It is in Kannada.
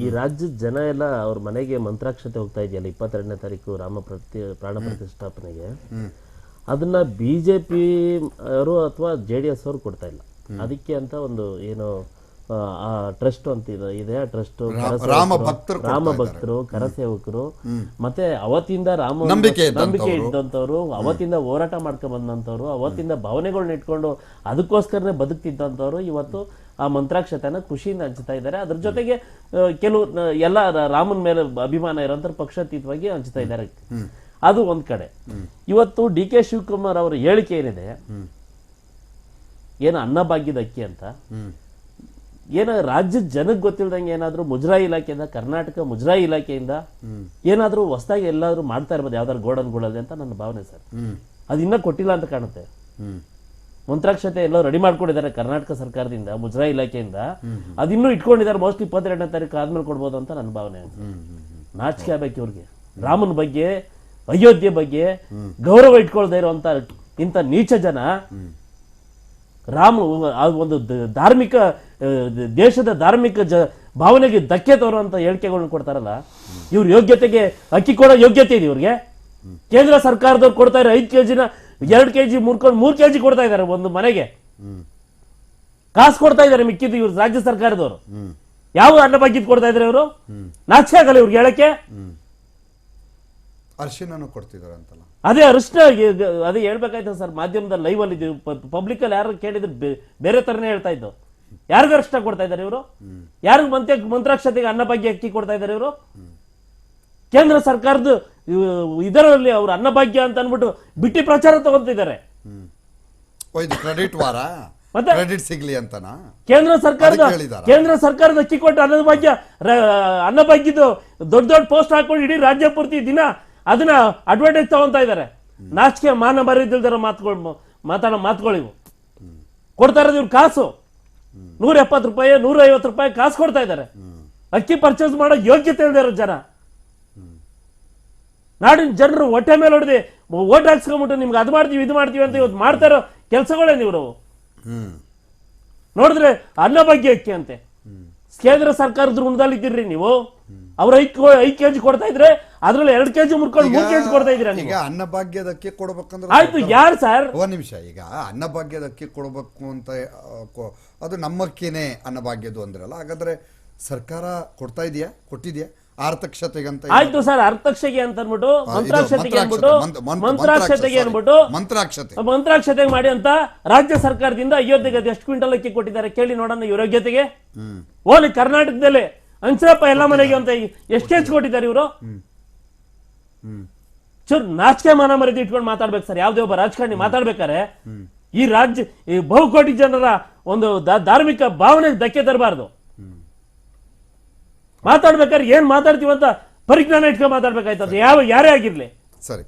ಈ ರಾಜ್ಯದ ಜನ ಎಲ್ಲ ಅವ್ರ ಮನೆಗೆ ಮಂತ್ರಾಕ್ಷತೆ ಹೋಗ್ತಾ ಇದೆಯಲ್ಲ ಇಪ್ಪತ್ತೆರಡನೇ ತಾರೀಕು ರಾಮ ಪ್ರತಿ ಪ್ರಾಣ ಪ್ರತಿಷ್ಠಾಪನೆಗೆ. ಅದನ್ನ ಬಿಜೆಪಿ ಅವರು ಅಥವಾ ಜೆ ಡಿ ಎಸ್ ಅವರು ಕೊಡ್ತಾ ಇಲ್ಲ. ಅದಕ್ಕೆ ಅಂತ ಒಂದು ಏನು ಆ, ಟ್ರಸ್ಟ್ ಅಂತ ಇದೆ ಆ ಟ್ರಸ್ಟ್ ರಾಮ ಭಕ್ತರು ಕರಸೇವಕರು ಮತ್ತೆ ಅವತ್ತಿಂದ ರಾಮ ನಂಬಿಕೆ ನಂಬಿಕೆ ಇದ್ದಂಥವ್ರು. ಅವತ್ತಿಂದ ಹೋರಾಟ ಮಾಡ್ಕೊಂಡ್ ಬಂದಂತವ್ರು ಅವತ್ತಿಂದ ಭಾವನೆಗಳನ್ನ ಇಟ್ಕೊಂಡು ಅದಕ್ಕೋಸ್ಕರನೇ ಬದುಕ್ತಿದ್ದಂಥವ್ರು. ಇವತ್ತು ಆ ಮಂತ್ರಾಕ್ಷತೆಯನ್ನ ಖುಷಿಯಿಂದ ಹಂಚ್ತಾ ಇದ್ದಾರೆ. ಅದ್ರ ಜೊತೆಗೆ ಕೆಲವು ಎಲ್ಲ ರಾಮನ ಮೇಲೆ ಅಭಿಮಾನ ಇರೋಂಥ ಪಕ್ಷಾತೀತವಾಗಿ ಹಂಚ್ತಾ ಇದ್ದಾರೆ. ಅದು ಒಂದ್ ಕಡೆ. ಇವತ್ತು ಡಿ ಕೆ ಶಿವಕುಮಾರ್ ಅವರ ಹೇಳಿಕೆ ಏನಿದೆ? ಏನು ಅನ್ನಭಾಗ್ಯದ ಅಕ್ಕಿ ಅಂತ? ಏನ ರಾಜ್ಯದ ಜನಕ್ಕೆ ಗೊತ್ತಿಲ್ದಂಗೆ ಏನಾದ್ರು ಮುಜರಾಯಿ ಇಲಾಖೆಯಿಂದ ಕರ್ನಾಟಕ ಮುಜರಾಯಿ ಇಲಾಖೆಯಿಂದ ಏನಾದ್ರೂ ಹೊಸದಾಗಿ ಎಲ್ಲಾದ್ರೂ ಮಾಡ್ತಾ ಇರ್ಬೋದು ಯಾವ್ದಾದ್ರು ಗೋಡನ್ಗಳಲ್ಲಿ ಅಂತ ನನ್ನ ಭಾವನೆ ಸರ್. ಅದು ಇನ್ನೂ ಕೊಟ್ಟಿಲ್ಲ ಅಂತ ಕಾಣುತ್ತೆ. ಮಂತ್ರಾಕ್ಷತೆ ಎಲ್ಲ ರೆಡಿ ಮಾಡ್ಕೊಂಡಿದ್ದಾರೆ ಕರ್ನಾಟಕ ಸರ್ಕಾರದಿಂದ ಮುಜರಾ ಇಲಾಖೆಯಿಂದ. ಅದಿನ್ನೂ ಇಟ್ಕೊಂಡಿದ್ದಾರೆ ಮೋಸ್ಟ್ ಇಪ್ಪತ್ತೆರಡನೇ ತಾರೀಕು ಆದ್ಮೇಲೆ ಕೊಡ್ಬೋದು ಅಂತ ನನ್ನ ಭಾವನೆ ನಾಚಿಕೆ ಆಗ್ಬೇಕು ಇವ್ರಿಗೆ. ರಾಮನ ಬಗ್ಗೆ ಅಯೋಧ್ಯೆ ಬಗ್ಗೆ ಗೌರವ ಇಟ್ಕೊಳ್ದೇ ಇರುವಂತ ಇಂಥ ನೀಚ ಜನ ರಾಮ ಒಂದು ಧಾರ್ಮಿಕ ದೇಶದ ಧಾರ್ಮಿಕ ಜ ಭಾವನೆಗೆ ಧಕ್ಕೆ ತರುವಂತ ಹೇಳಿಕೆಗಳನ್ನ ಕೊಡ್ತಾರಲ್ಲ ಇವ್ರ ಯೋಗ್ಯತೆಗೆ ಅಕ್ಕಿ ಕೊಡೋ ಯೋಗ್ಯತೆ ಇದೆ ಇವ್ರಿಗೆ. ಕೇಂದ್ರ ಸರ್ಕಾರದವ್ರು ಕೊಡ್ತಾ ಇರೋ ಐದು ಕೆಜಿನ ಎರಡು ಕೆಜಿ ಮುರ್ಕೊಂಡು ಮೂರು ಕೆಜಿ ಕೊಡ್ತಾ ಇದ್ದಾರೆ ಒಂದು ಮನೆಗೆ. ಕಾಸು ಕೊಡ್ತಾ ಇದ್ದಾರೆ ಮಿಕ್ಕಿದ್ದು ಇವ್ರು ರಾಜ್ಯ ಸರ್ಕಾರದವರು. ಯಾವ ಅನ್ನ ಅನ್ನಭಾಗ್ಯದ ಕೊಡ್ತಾ ಇದ್ದಾರೆ ಇವರು? ನಾಚೆ ಆಗಲ್ಲ ಇವ್ರಿಗೆ ಹೇಳಕ್ಕೆ? ಅರ್ಶಿನೂ ಕೊಡ್ತಿದ್ದಾರೆ ಅಂತಲ್ಲ. ಅದೇ ಅರಿಶಿನ ಅದೇ ಹೇಳ್ಬೇಕಾಯ್ತು ಸರ್ ಮಾಧ್ಯಮದ ಲೈವ್ ಅಲ್ಲಿ ಪಬ್ಲಿಕ್ ಅಲ್ಲಿ ಯಾರು ಕೇಳಿದ್ರೆ ಬೇರೆ ತರನೇ ಹೇಳ್ತಾ ಇದ್ದು. ಯಾರಿಗೂ ಅರಿಶಿನ ಕೊಡ್ತಾ ಇದ್ದಾರೆ ಇವರು? ಯಾರಿಗೂ ಮಂತ್ರ ಮಂತ್ರಾಕ್ಷತೆಗೆ ಅನ್ನಭಾಗ್ಯ ಅಕ್ಕಿ ಕೊಡ್ತಾ ಇದ್ದಾರೆ ಇವರು? ಕೇಂದ್ರ ಸರ್ಕಾರದ ಇದರಲ್ಲಿ ಅವರು ಅನ್ನಭಾಗ್ಯ ಅಂತ ಅನ್ಬಿಟ್ಟು ಬಿಟ್ಟಿ ಪ್ರಚಾರ ತಗೊಂತಿದ್ದಾರೆ ಕ್ರೆಡಿಟ್ ವಾರ? ಮತ್ತೆ? ಕ್ರೆಡಿಟ್ ಸಿಗ್ಲಿ ಅಂತನಾ? ಕೇಂದ್ರ ಸರ್ಕಾರದ ಕೇಂದ್ರ ಸರ್ಕಾರದ ಅಕ್ಕಿ ಕೊಟ್ಟು ಅನ್ನಭಾಗ್ಯ ಅನ್ನಭಾಗ್ಯದ್ದು ದೊಡ್ಡ ದೊಡ್ಡ ಪೋಸ್ಟ್ ಹಾಕೊಂಡು ಇಡೀ ರಾಜ್ಯ ಪೂರ್ತಿ ದಿನ ಅದನ್ನ ಅಡ್ವರ್ಟೈಸ್ ತಗೊಂತಾ ಇದ್ದಾರೆ. ನಾಚಿಕೆ ಮಾನ ಮರ್ಯಾದಿಲ್ದಿರೋ ಮಾತುಗಳು ಮಾತಾಡೋ ಮಾತುಗಳಿವು ಕೊಡ್ತಾ ಇರೋದು ಇವ್ರು ಕಾಸು. ನೂರ ಎಪ್ಪತ್ತು ರೂಪಾಯಿ ನೂರ ಐವತ್ತು ರೂಪಾಯಿ ಕಾಸು ಕೊಡ್ತಾ ಇದ್ದಾರೆ. ಅಕ್ಕಿ ಪರ್ಚೇಸ್ ಮಾಡೋ ಯೋಗ್ಯತೆ ಇಲ್ದಿರೋ ಜನ. ನಾಡಿನ ಜನರು ಹೊಟ್ಟೆ ಮೇಲೆ ಹೊಡೆದು ಓಟ್ ಹಾಕ್ಸ್ಕೊಂಬಿಟ್ಟು ನಿಮ್ಗೆ ಅದು ಮಾಡ್ತೀವಿ ಇದು ಮಾಡ್ತೀವಿ ಅಂತ ಇವತ್ತು ಮಾಡ್ತಾ ಇರೋ ಕೆಲಸಗಳೇ ನೀವು ಹ್ಮ್. ನೋಡಿದ್ರೆ ಅನ್ನಭಾಗ್ಯ ಅಕ್ಕಿ ಅಂತೆ. ಕೇಂದ್ರ ಸರ್ಕಾರದ ಋಣದಲ್ಲಿ ಇದ್ದೀರಿ ನೀವು. ಅವ್ರ ಐದ್ ಐದು ಐದ್ ಕೆಜಿ ಕೊಡ್ತಾ ಇದ್ರೆ ಅದ್ರಲ್ಲಿ ಎರಡ್ ಕೆಜಿ ಮುರ್ಕೊಂಡು ಮೂರ್ ಕೆಜಿ ಕೊಡ್ತಾ ಇದ್ರಿ ಈಗ ನೀವು ಅನ್ನಭಾಗ್ಯದ ಅಕ್ಕಿ ಕೊಡ್ಬೇಕಂದ್ರೆ ಆಯ್ತು ಯಾರು ಸರ್? ಒಂದ್ ನಿಮಿಷ ಈಗ ಅನ್ನಭಾಗ್ಯದ ಅಕ್ಕಿ ಕೊಡಬೇಕು ಅಂತ ಕೊ- ಅದು ನಮ್ಮಕ್ಕಿನೇ ಅನ್ನಭಾಗ್ಯದು ಅಂದ್ರಲ್ಲ ಹಾಗಾದ್ರೆ ಸರ್ಕಾರ ಕೊಡ್ತಾ ಇದೆಯಾ? ಕೊಟ್ಟಿದ್ಯಾ? ಆಯ್ತು ಸರ್ ಅರ್ಥಕ್ಷಗೆ ಅಂತ ಅನ್ಬಿಟ್ಟು ಇದು ಮಂತ್ರಾಕ್ಷತೆಗೆ ಅನ್ಬಿಟ್ಟು ಮಂತ್ರ- ಮಂತ್ರಾಕ್ಷತೆಗೆ. ಅನ್ಬಿಟ್ಟು ಮಂತ್ರಾಕ್ಷತೆ. ಮಂತ್ರಾಕ್ಷತೆಗೆ ಮಾಡಿ ಅಂತ ರಾಜ್ಯ ಸರ್ಕಾರದಿಂದ ಅಯೋಧ್ಯೆಗೆ ಅದು ಎಷ್ಟು ಕ್ವಿಂಟಲ್ ಅಕ್ಕಿ ಕೊಟ್ಟಿದ್ದಾರೆ ಕೇಳಿ ನೋಡೋಣ ಇವರ ಯೋಗ್ಯತೆಗೆ. ಓಲಿ ಕರ್ನಾಟಕದಲ್ಲಿ ಅಂಚರಪ್ಪ ಎಲ್ಲ ಮನೆಗೆ ಅಂತ ಎಷ್ಟು ಹೆಚ್ಚು ಕೊಟ್ಟಿದ್ದಾರೆ ಇವರು? ಚೂರ್ ನಾಚಿಕೆ ಮಾನ ಮರ್ಯಾದೆ ಇಟ್ಕೊಂಡು ಮಾತಾಡ್ಬೇಕು ಸರ್. ಯಾವ್ದೇ ಒಬ್ಬ ರಾಜಕಾರಣಿ ಮಾತಾಡ್ಬೇಕಾರೆ ಈ ರಾಜ್ಯ ಈ ಬಹುಕೋಟಿ ಜನರ ಒಂದು ಧಾರ್ಮಿಕ ಭಾವನೆ ಧಕ್ಕೆ ತರಬಾರ್ದು. ಮಾತಾಡ್ಬೇಕಾದ್ರೆ ಏನ್ ಮಾತಾಡ್ತೀವಂತ ಪರಿಜ್ಞಾನ ಇಟ್ಕೊಂಡು ಮಾತಾಡ್ಬೇಕಾಯ್ತದ ಯಾವ ಯಾರೇ ಆಗಿರ್ಲಿ. ಸರಿ.